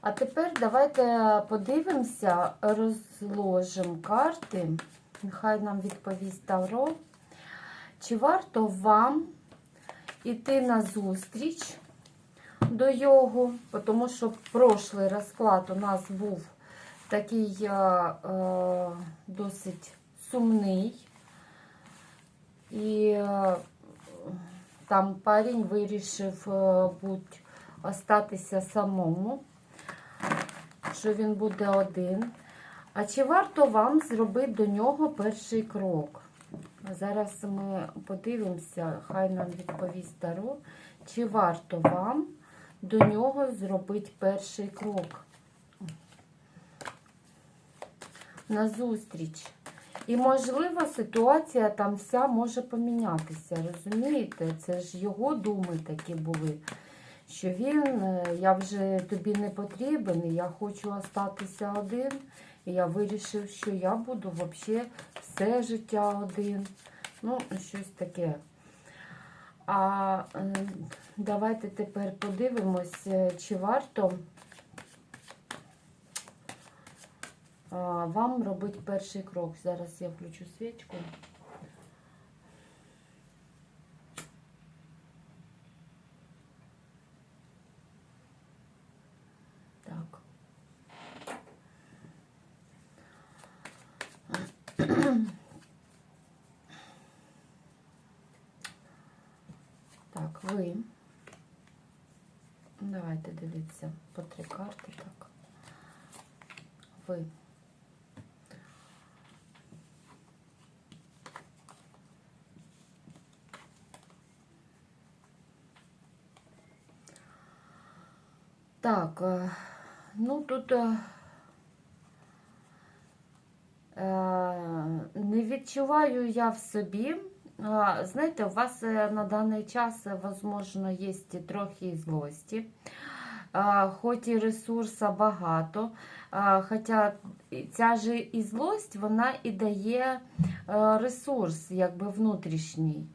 А тепер давайте подивимося, розложимо карти. Нехай нам відповість Тавро. Чи варто вам іти на зустріч до його? Тому що прошлий розклад у нас був такий е, е, досить сумний. І е, там парень вирішив е, будь, остатися самому, що він буде один. А чи варто вам зробити до нього перший крок? Зараз ми подивимося, хай нам відповість Таро, чи варто вам до нього зробити перший крок на зустріч. І, можливо, ситуація там вся може помінятися. Розумієте? Це ж його думи такі були. Що він, е, я вже тобі не потрібен, я хочу остатися один. І я вирішив, що я буду взагалі все життя один. Ну, щось таке. А е, давайте тепер подивимось, е, чи варто вам робити перший крок. Зараз я включу свічку. Так. Так, ви. Давайте дивіться по три карти. Так. Ви. Так, е, ну тут е, е, не відчуваю я в собі. Знаєте, у вас на даний час, возможно, є трохи злості, хоч і ресурсу багато, хоча ця ж і злость, вона і дає е, ресурс, якби внутрішній.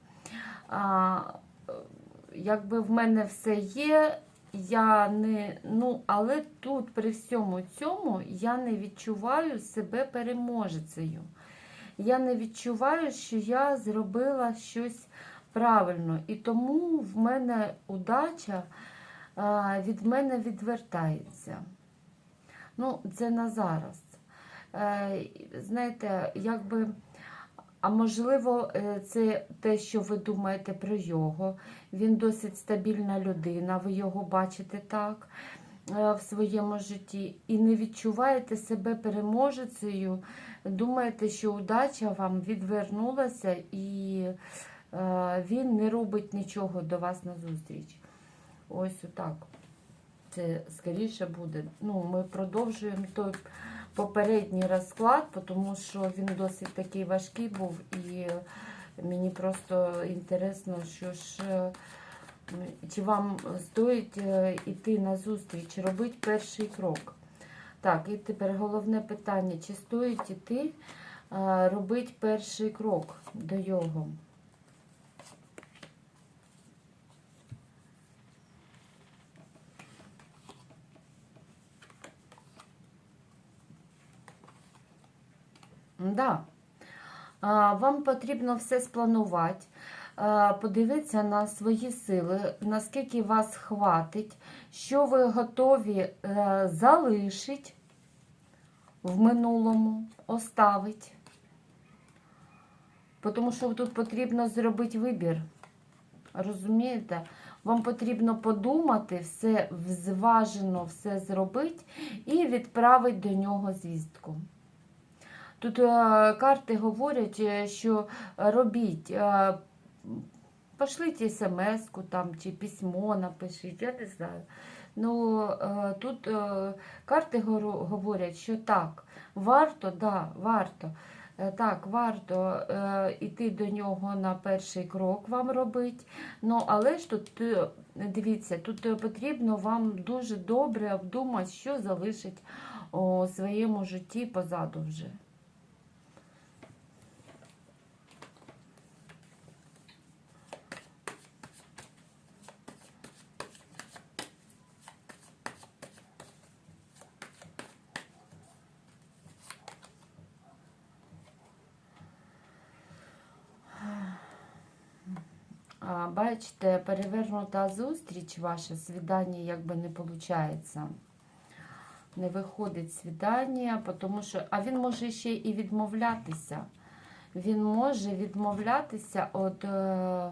Якби в мене все є, я не, ну, але тут при всьому цьому я не відчуваю себе переможецею. Я не відчуваю, що я зробила щось правильно. І тому в мене удача від мене відвертається. Ну, це на зараз. Е, знаєте, якби. А можливо, е, це те, що ви думаєте про його. Він досить стабільна людина, ви його бачите так е, в своєму житті. І не відчуваєте себе переможецею, думаєте, що удача вам відвернулася і він не робить нічого до вас на зустріч. Ось отак. Це скоріше буде. Ну, Ми продовжуємо той попередній розклад, тому що він досить такий важкий був, і мені просто інтересно, що ж, е, чи вам стоїть е, іти на зустріч, робити перший крок. Так, і тепер головне питання: чи стоїть іти е, робити перший крок до його? Да. Вам потрібно все спланувати, подивитися на свої сили, наскільки вас хватить, що ви готові е, залишити в минулому, оставити. Тому що тут потрібно зробити вибір. Розумієте? Вам потрібно подумати, все зважено все зробити і відправити до нього звістку. Тут е, карти говорять, е, що робіть, е, пошліть смс-ку там чи письмо напишіть, я не знаю. Ну, тут карти говорять, що так, варто, да, варто. Так, варто йти до нього на перший крок вам робити. Ну, але ж тут, дивіться, тут потрібно вам дуже добре обдумати, що залишить у своєму житті позаду вже. А, бачите, перевернута зустріч, ваше свідання якби не виходить. Не виходить свідання, тому що. А він може ще і відмовлятися. Він може відмовлятися від, е,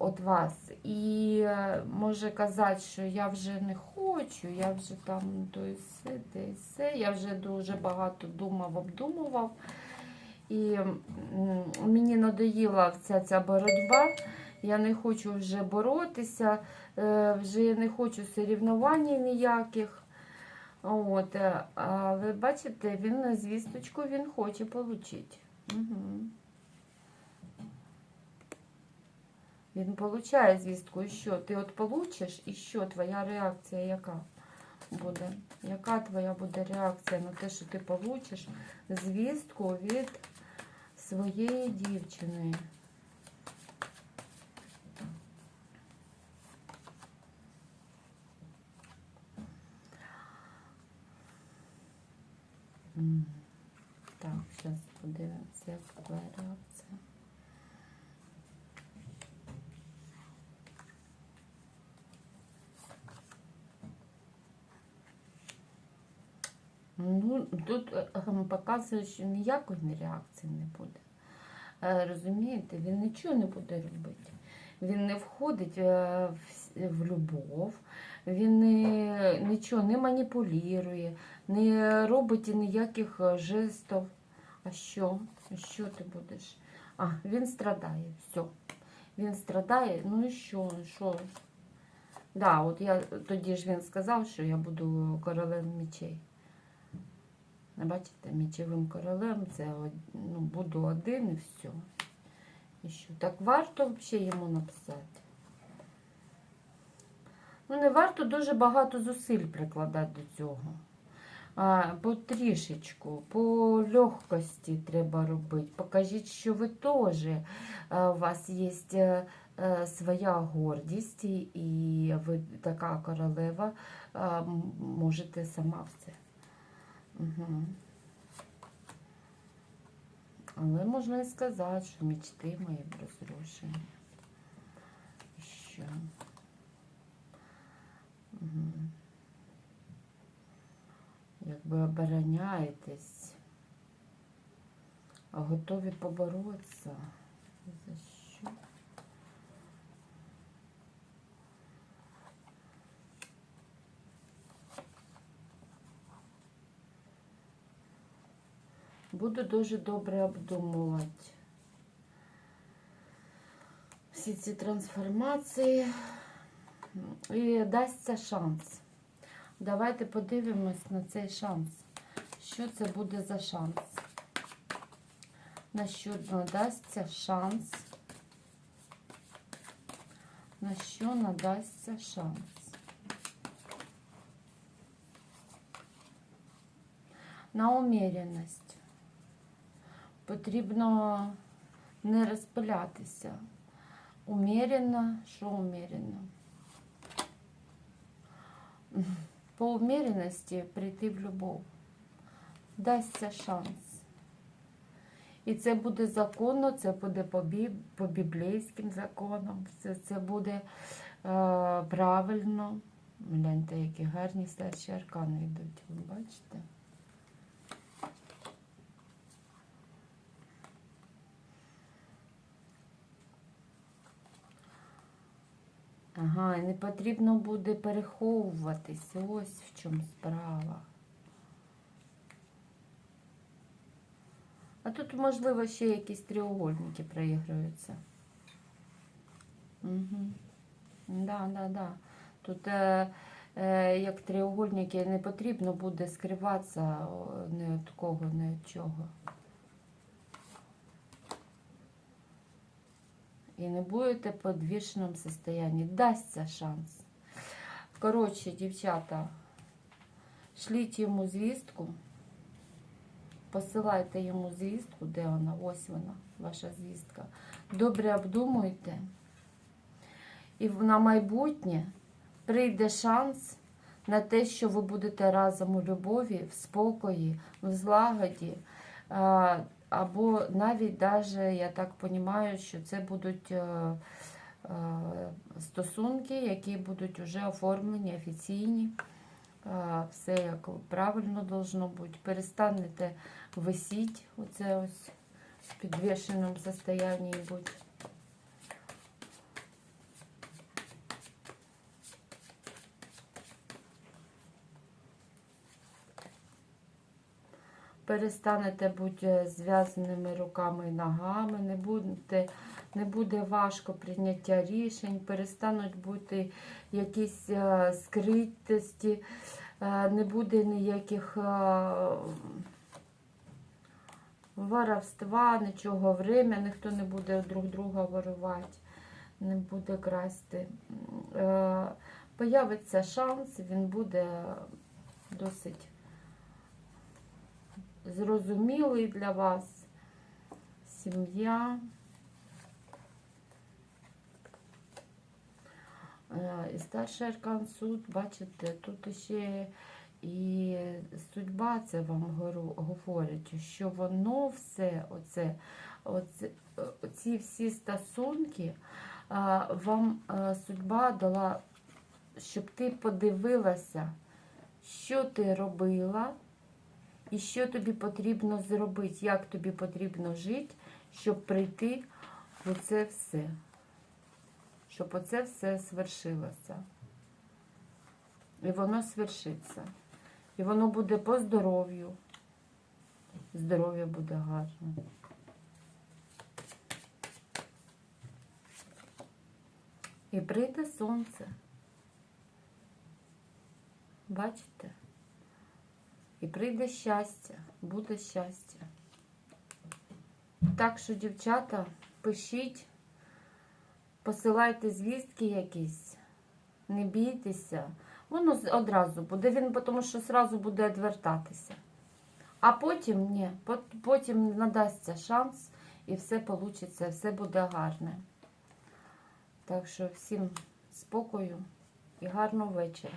від вас. І е, може казати, що я вже не хочу, я вже там то і все, те і все. Я вже дуже багато думав, обдумував. І мені надоїла вся ця боротьба. Я не хочу вже боротися, е, вже я не хочу сорівнувань ніяких. От, е, але бачите, він на звісточку він хоче отримати. Угу. Він получає звістку, і що? Ти от получиш, і що твоя реакція яка буде? Яка твоя буде реакція на те, що ти получиш звістку від своєї дівчини? Так, зараз подивимося, як реакція. Ну, тут е, показує, що ніякої реакції не буде. Е, Розумієте, він нічого не буде робити. Він не входить е, в, любов, він не, нічого не маніпулює, не робить ніяких жестів. А що? Що ти будеш? А, він страдає, все. Він страдає, ну і що? що? Да, от я тоді ж він сказав, що я буду королем мечей. Не Бачите, мечовим королем це ну, буду один і все. І що? Так варто взагалі йому написати. Ну, не варто дуже багато зусиль прикладати до цього. А, потрішечку, по легкості треба робити. Покажіть, що ви теж е, у вас є е, е, своя гордість, і- ви така королева, м- можете сама все. Угу. Але можна і сказати, що мечти мої розрушені. Що? Угу. Якби обороняєтесь, а готові поборотися. За що? Буду дуже добре обдумувати всі ці трансформації і дасться шанс. Давайте подивимось на цей шанс. Що це буде за шанс? На що надасться шанс? На що надасться шанс? На уміряність. Потрібно не розпилятися. Умірено, що умірено? По уміряності прийти в любов. Дасться шанс. І це буде законно, це буде по, по біблійським законам, це, це буде е, правильно. Гляньте, які гарні старші аркани йдуть, ви бачите? Ага, і не потрібно буде переховуватись. Ось в чому справа. А тут, можливо, ще якісь треугольники проігруються. Угу. Да, да, да. Тут е, е, як треугольники не потрібно буде скриватися ні від кого, ні від чого. І не будете в подвішеному состоянні. Дасться шанс. Коротше, дівчата, шліть йому звістку. Посилайте йому звістку, де вона, ось вона, ваша звістка. Добре обдумуйте. І на майбутнє прийде шанс на те, що ви будете разом у любові, в спокої, в злагоді. Або навіть даже, я так розумію, що це будуть е, е, стосунки, які будуть вже оформлені, офіційні. Е, Все як правильно должно бути. Перестанете висіти, оце ось в підвішеному состоянии бути. Перестанете бути зв'язаними руками і ногами, не будете, не буде важко прийняття рішень, перестануть бути якісь е, скритості, е, не буде ніяких е, воровства, нічого время, ніхто не буде друг друга ворувати, не буде красти. Е, Появиться шанс, він буде досить зрозумілий для вас. Сім'я. Е, І старший аркан суд, бачите, тут ще і судьба це вам говорить, що воно все, оце, оце, ці всі стосунки, вам е, судьба дала, щоб ти подивилася, що ти робила, і що тобі потрібно зробити, як тобі потрібно жити, щоб прийти в це все. Щоб оце все свершилося. І воно свершиться. І воно буде по здоров'ю. Здоров'я буде гарне. І прийде сонце. Бачите? І прийде щастя, буде щастя. Так що, дівчата, пишіть, посилайте звістки якісь, не бійтеся. Воно одразу буде, він тому що одразу буде відвертатися. А потім ні, потім надасться шанс і все вийде, все буде гарне. Так що всім спокою і гарного вечора.